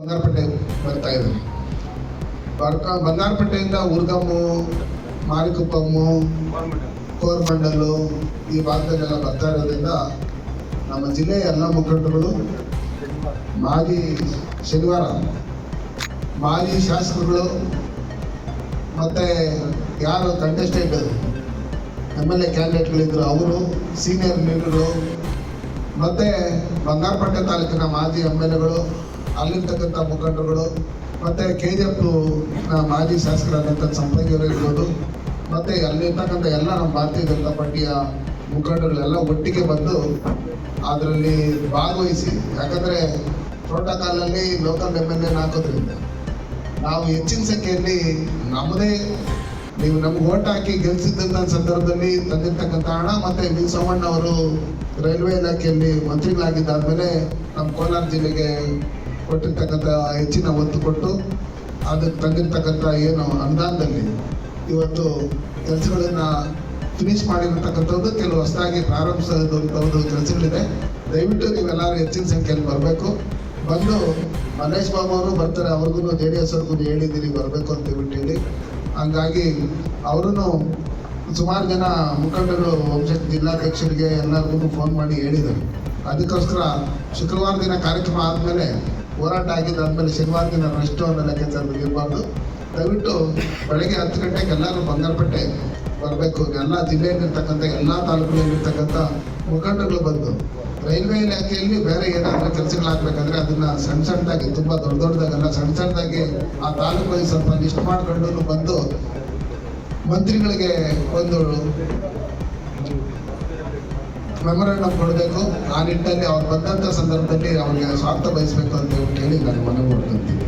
ಬಂಗಾರಪೇಟೆ ಬರ್ತಾ ಇದೆ. ಬರ್ಕ ಬಂಗಾರಪೇಟೆಯಿಂದ ಉರ್ಗಮ್ಮು ಮಾರಿಕುಪ್ಪಮ್ಮು, ಕೋರ್ಮಂಡಲು ಈ ಭಾಗದಲ್ಲೆಲ್ಲ ಬರ್ತಾ ಇರೋದ್ರಿಂದ ನಮ್ಮ ಜಿಲ್ಲೆಯ ಎಲ್ಲ ಮುಖಂಡರುಗಳು ಮಾಜಿ ಶನಿವಾರ, ಮಾಜಿ ಶಾಸಕರುಗಳು ಮತ್ತು ಯಾರು ಕಂಟೆಸ್ಟೆಂಟ್ ಎಂ ಎಲ್ ಎ ಕ್ಯಾಂಡಿಡೇಟ್ಗಳಿದ್ದರು ಅವರು ಸೀನಿಯರ್ ಲೀಡರು ಮತ್ತು ಬಂಗಾರಪೇಟೆ ತಾಲೂಕಿನ ಮಾಜಿ ಎಂ ಎಲ್ ಎಗಳು ಅಲ್ಲಿರ್ತಕ್ಕಂಥ ಮುಖಂಡರುಗಳು ಮತ್ತು ಕೆ ಜಿ ಎಫ್ ಮಾಜಿ ಶಾಸಕರಾದಂಥ ಸಂಪಂಗಿಯವರು ಇರ್ಬೋದು, ಮತ್ತು ಅಲ್ಲಿರ್ತಕ್ಕಂಥ ಎಲ್ಲ ನಮ್ಮ ಭಾರತೀಯ ಜನತಾ ಪಾರ್ಟಿಯ ಮುಖಂಡರುಗಳೆಲ್ಲ ಒಟ್ಟಿಗೆ ಬಂದು ಅದರಲ್ಲಿ ಭಾಗವಹಿಸಿ, ಯಾಕಂದರೆ ಪ್ರೋಟೋಕಾಲಲ್ಲಿ ಲೋಕಲ್ ಎಂ ಎಲ್ ನಾವು ಹೆಚ್ಚಿನ ಸಂಖ್ಯೆಯಲ್ಲಿ ನಮ್ಮದೇ, ನೀವು ನಮ್ಗೆ ಓಟ್ ಹಾಕಿ ಗೆಲ್ಸಿದ್ದಂಥ ಸಂದರ್ಭದಲ್ಲಿ ತಂದಿರ್ತಕ್ಕಂಥ ಹಣ ಮತ್ತೆ ವಿ ಸೋಮಣ್ಣ ಅವರು ರೈಲ್ವೆ ಇಲಾಖೆಯಲ್ಲಿ ಮಂತ್ರಿಗಳಾಗಿದ್ದಾದ್ಮೇಲೆ ನಮ್ಮ ಕೋಲಾರ ಜಿಲ್ಲೆಗೆ ಕೊಟ್ಟಿರ್ತಕ್ಕಂಥ ಹೆಚ್ಚಿನ ಒತ್ತು ಕೊಟ್ಟು ಅದಕ್ಕೆ ತಂದಿರ್ತಕ್ಕಂಥ ಏನು ಅನುದಾನದಲ್ಲಿ ಇವತ್ತು ಕೆಲಸಗಳನ್ನು ಫಿನಿಶ್ ಮಾಡಿರ್ತಕ್ಕಂಥದ್ದು ಕೆಲವು ಹೊಸದಾಗಿ ಪ್ರಾರಂಭಿಸೋದು ಕೆಲಸಗಳಿದೆ. ದಯವಿಟ್ಟು ನೀವೆಲ್ಲರೂ ಹೆಚ್ಚಿನ ಸಂಖ್ಯೆಯಲ್ಲಿ ಬರಬೇಕು. ಬಂದು ಮಲ್ಲೇಶ್ ಬಾಬು ಅವರು ಬರ್ತಾರೆ, ಅವ್ರಿಗೂ ಜೆ ಡಿ ಎಸ್ ಅವ್ರಿಗೂ ಹೇಳಿದ್ದೀರಿ, ಬರಬೇಕು ಅಂತ ಹೇಳಿ. ಹಂಗಾಗಿ ಅವರು ಸುಮಾರು ಜನ ಮುಖಂಡರು ವಂಶ ಜಿಲ್ಲಾಧ್ಯಕ್ಷರಿಗೆ ಎಲ್ಲರಿಗೂ ಫೋನ್ ಮಾಡಿ ಹೇಳಿದ್ದಾರೆ. ಅದಕ್ಕೋಸ್ಕರ ಶುಕ್ರವಾರ ದಿನ ಕಾರ್ಯಕ್ರಮ ಆದಮೇಲೆ ಹೋರಾಟ ಆಗಿದ್ದಾದ್ಮೇಲೆ ಶನಿವಾರ ದಿನ ರೆಸ್ಟು ಅನ್ನೋ ಲೆಕ್ಕಾಚಾರದಲ್ಲಿ ಇರಬಾರ್ದು. ದಯವಿಟ್ಟು ಬೆಳಗ್ಗೆ ಹತ್ತು ಗಂಟೆಗೆ ಎಲ್ಲರೂ ಬಂಗಾರಪೇಟೆ ಬರಬೇಕು. ಎಲ್ಲ ಜಿಲ್ಲೆಯಲ್ಲಿರ್ತಕ್ಕಂಥ ಎಲ್ಲ ತಾಲೂಕುಗಳಲ್ಲಿರ್ತಕ್ಕಂಥ ಮುಖಂಡಗಳು ಬಂದು, ರೈಲ್ವೆ ಇಲಾಖೆಯಲ್ಲಿ ಬೇರೆ ಏನಾದರೂ ಕೆಲಸಗಳಾಗಬೇಕಾದ್ರೆ ಅದನ್ನ ಸಣ್ಣ ಸಣ್ಣದಾಗಿ, ತುಂಬ ದೊಡ್ಡ ದೊಡ್ಡದಾಗಲ್ಲ, ಸಣ್ಣ ಸಣ್ಣದಾಗಿ ಆ ತಾಲೂಕು ಸ್ವಲ್ಪ ಲಿಸ್ಟ್ ಮಾಡಿಕೊಂಡು ಬಂದು ಮಂತ್ರಿಗಳಿಗೆ ಒಂದು ಮೆಮೊರಂಡಮ್ ಕೊಡಬೇಕು. ಆ ನಿಟ್ಟಿನಲ್ಲಿ ಅವ್ರು ಬಂದಂಥ ಸಂದರ್ಭದಲ್ಲಿ ಅವ್ರಿಗೆ ಸ್ವಾರ್ಥ ಬಯಸಬೇಕು ಅಂತ ಹೇಳಿ ನಾನು ಮನವಿ ಮಾಡ್ಕೊಂತೀನಿ